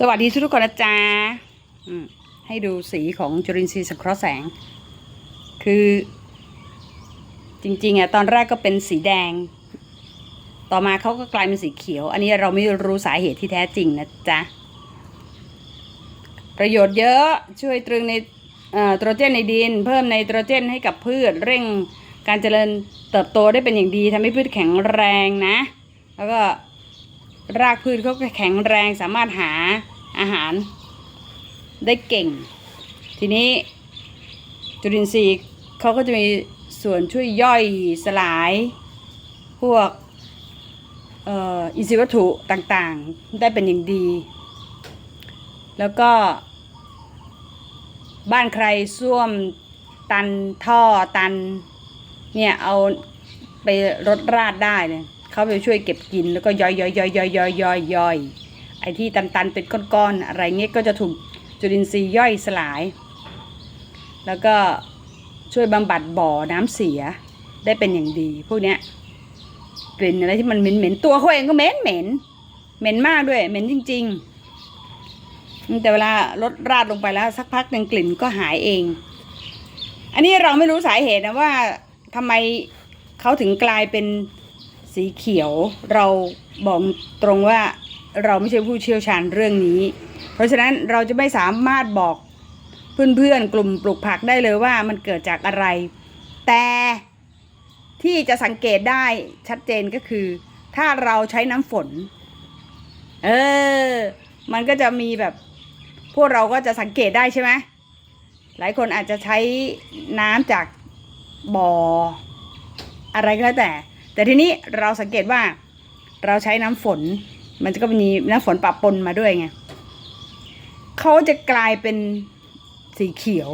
สวัสดีทุกๆคนนะจ๊ะให้ดูสีของจุลินทรีย์สังเคราะห์แสง คือ จริงๆอะตอนแรกก็เป็นสีแดง ต่อมาเขาก็กลายเป็นสีเขียว อันนี้เราไม่รู้สาเหตุที่แท้จริงนะจ๊ะ ประโยชน์เยอะช่วยตรึงในไนโตรเจนในดิน เพิ่มไนโตรเจนให้กับพืช เร่งการเจริญเติบโตได้เป็นอย่างดีทำให้พืชแข็งแรงนะ แล้วก็ รากพืชเขาก็แข็งแรงสามารถหาอาหารได้เก่ง ทีนี้จุลินทรีย์เขาก็จะมีส่วนช่วยย่อยสลาย พวกอินทรีย์วัตถุต่างๆ ได้เป็นอย่างดี แล้วก็ บ้านใครส้วมตันท่อตัน เนี่ย เอาไปรดราดได้เลย เขาไปช่วยเก็บกินแล้วก็ย่อยย่อยย่อยย่อยย่อยย่อยย่อยไอ้ที่ตันตันๆเป็นก้อนๆอะไรเงี้ยก็จะถูกจุลินทรีย์ย่อยสลาย แล้วก็ช่วยบำบัดบ่อน้ำเสียได้เป็นอย่างดี พวกเนี้ยกลิ่นอะไรที่มันเหม็นเหม็นตัวเขาเองก็เหม็นเหม็นเหม็นมากด้วย เหม็นจริง ๆ แต่เวลารดราดลงไปแล้วสักพักหนึ่งกลิ่นก็หายเอง อันนี้เราไม่รู้สาเหตุนะว่าทำไมเขาถึงกลายเป็น สีเขียวเราบอกตรงว่าเราไม่ใช่ผู้เชี่ยวชาญเรื่องนี้ เพราะฉะนั้นเราจะไม่สามารถบอกเพื่อนๆกลุ่มปลูกผักได้เลยว่ามันเกิดจากอะไร แต่ที่จะสังเกตได้ชัดเจนก็คือ ถ้าเราใช้น้ำฝน เออ มันก็จะมีแบบ พวกเราก็จะสังเกตได้ใช่ไหมหลายคนอาจจะใช้น้ำจากบ่อ อะไรก็แล้วแต่ แต่ทีนี้เราสังเกตว่าเราใช้น้ำฝน มันก็มีน้ำฝนปะปนมาด้วยไงเขาจะกลายเป็นสีเขียว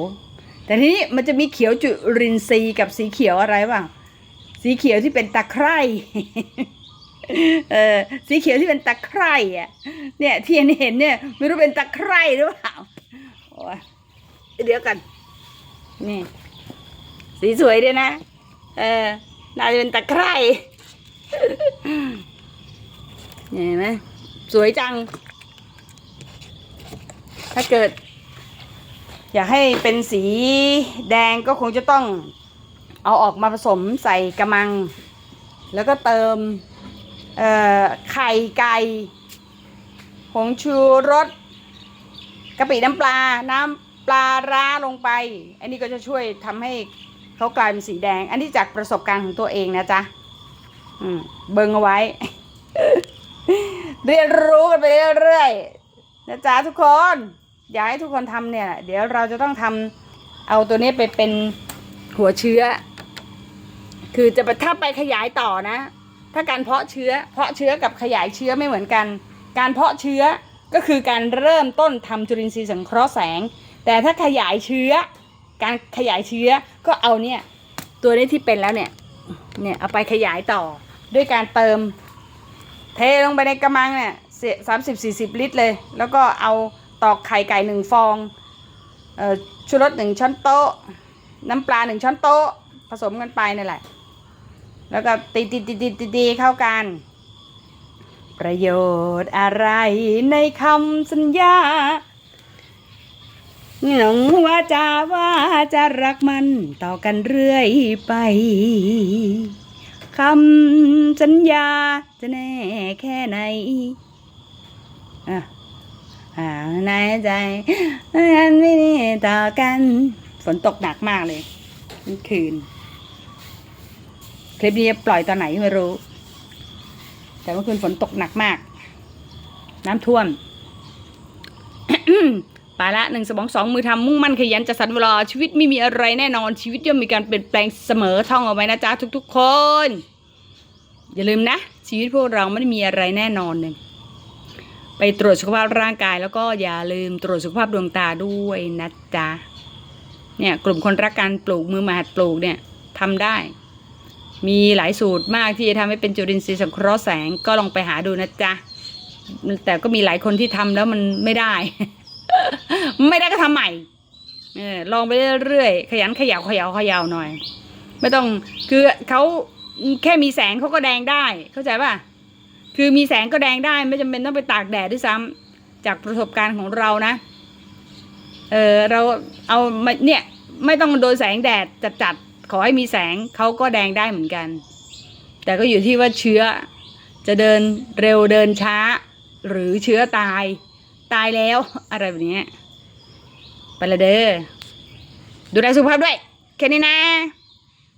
แต่ทีนี้มันจะมีเขียวจุรินทรีย์กับสีเขียวอะไรบ้างสีเขียวที่เป็นตะไคร่เออสีเขียวที่เป็นตะไคร่อะเนี่ยที่เห็นเนี่ยไม่รู้เป็นตะไคร่หรือเปล่าโอ้ยเดี๋ยวกัน นี่ สีสวยด้วยนะ เออ น่าจะเป็นตะไคร่เห็นไหมสวยจัง ถ้าเกิด อยากให้เป็นสีแดงก็คงจะต้องเอาออกมาผสมใส่กระมัง แล้วก็เติมไข่ไก่ผงชูรสกะปิน้ำปลา น้ำปลาร้าลงไป อันนี้ก็จะช่วยทำให้ เขากลายเป็นสีแดง อันนี้จากประสบการณ์ของตัวเองนะจ๊ะอืมเบิ่งเอาไว้ เรียนรู้กันไปเรื่อยๆนะจ๊ะทุกคน อยากให้ทุกคนทำเนี่ย เดี๋ยวเราจะต้องทำเอาตัวนี้ไปเป็นหัวเชื้อ คือจะไปถ้าไปขยายต่อนะ ถ้าการเพาะเชื้อ เพาะเชื้อกับขยายเชื้อไม่เหมือนกัน การเพาะเชื้อก็คือการเริ่มต้นทำจุลินทรีย์สังเคราะห์แสง แต่ถ้าขยายเชื้อ การขยายเชื้อก็เอาเนี่ยตัวนี้ที่เป็นแล้วเนี่ยเนี่ยเอาไปขยายต่อด้วยการเติม เทลงไปในกระมังเนี่ยสามสิบสี่สิบลิตรเลย แล้วก็เอาตอกไข่ไก่หนึ่งฟองออชูรสหนึ่งช้อนโต๊ะ น้ำปลาหนึ่งช้อนโต๊ะ ผสมกันไปนั่นแหละ แล้วก็ตีตีตีตีตีตีเข้ากัน ประโยชน์อะไรในคำสัญญา หนงว่าจาว่าจะรักมันต่อกันเรื่อยไปคำสัญญาจะแน่แค่ไหนอะอ่าในใจอันไม่ได้ต่อกัน ฝนตกหนักมากเลยเมื่อคืน คลิปนี้ปล่อยตอนไหนไม่รู้ แต่เมื่อคืนฝนตกหนักมาก น้ำท่วม ไปละหนึ่งสมองสองมือทำมุ่งมั่นขยันจะสันเวลาชีวิตไม่มีอะไรแน่นอนชีวิตย่อมมีการเปลี่ยนแปลงเสมอท่องเอาไว้นะจ๊ะทุก ๆ คน อย่าลืมนะ ชีวิตพวกเราไม่ได้มีอะไรแน่นอนเลยไปตรวจสุขภาพร่างกาย แล้วก็อย่าลืมตรวจสุขภาพดวงตาด้วยนะจ๊ะเนี่ยกลุ่มคนรักการปลูกมือมาหัดปลูกเนี่ยทำได้ มีหลายสูตรมากที่จะทำให้เป็นจุลินทรีย์สังเคราะห์แสงก็ลองไปหาดูนะจ๊ะแต่ก็มีหลายคนที่ทำแล้วมันไม่ได้ ไม่ได้ก็ทำใหม่เออลองไปเรื่อยๆขยันขยัวขยัวขยัวหน่อย ไม่ต้องคือเขาแค่มีแสงเขาก็แดงได้ เข้าใจป่ะคือมีแสงก็แดงได้ไม่จำเป็นต้องไปตากแดดด้วยซ้ำจากประสบการณ์ของเรานะ เออเราเอาเนี่ยไม่ต้องโดนแสงแดดจัดๆขอให้มีแสงเขาก็แดงได้เหมือนกัน แต่ก็อยู่ที่ว่าเชื้อจะเดินเร็วเดินช้า หรือเชื้อตาย ตายแล้ว อะไรแบบนี้ไปละเด้อดูแลสุขภาพด้วย แค่นี้นะ